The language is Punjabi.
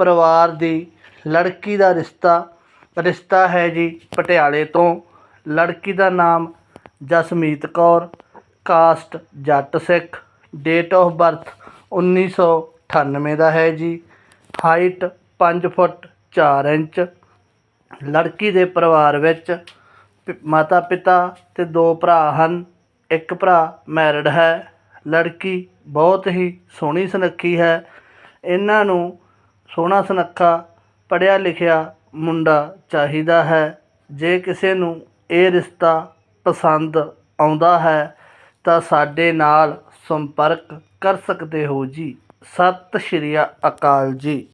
ਪਰਿਵਾਰ ਦੀ ਲੜਕੀ ਦਾ ਰਿਸ਼ਤਾ ਰਿਸ਼ਤਾ ਹੈ ਜੀ ਪਟਿਆਲੇ ਤੋਂ। ਲੜਕੀ ਦਾ ਨਾਮ Jasmeet Kaur, caste Jat Sikh. Date of birth 1998 ਦਾ ਹੈ ਜੀ। Height 5 foot 4 inch. ਲੜਕੀ ਦੇ ਪਰਿਵਾਰ ਵਿੱਚ ਪ- ਮਾਤਾ ਪਿਤਾ ਤੇ ਦੋ ਭਰਾ ਹਨ। ਇੱਕ ਭਰਾ ਮੈਰਿਡ ਹੈ। ਲੜਕੀ ਬਹੁਤ ਹੀ ਸੋਹਣੀ ਸੁਨੱਖੀ ਹੈ। ਇਹਨਾਂ ਨੂੰ ਸੋਹਣਾ ਸੁਨੱਖਾ, ਪੜ੍ਹਿਆ ਲਿਖਿਆ ਮੁੰਡਾ ਚਾਹੀਦਾ ਹੈ। ਜੇ ਕਿਸੇ ਨੂੰ ਇਹ ਰਿਸ਼ਤਾ ਪਸੰਦ ਆਉਂਦਾ ਹੈ, ਤਾਂ ਸਾਡੇ ਨਾਲ ਸੰਪਰਕ ਕਰ ਸਕਦੇ ਹੋ ਜੀ। ਸਤਿ ਸ਼੍ਰੀ ਅਕਾਲ ਜੀ।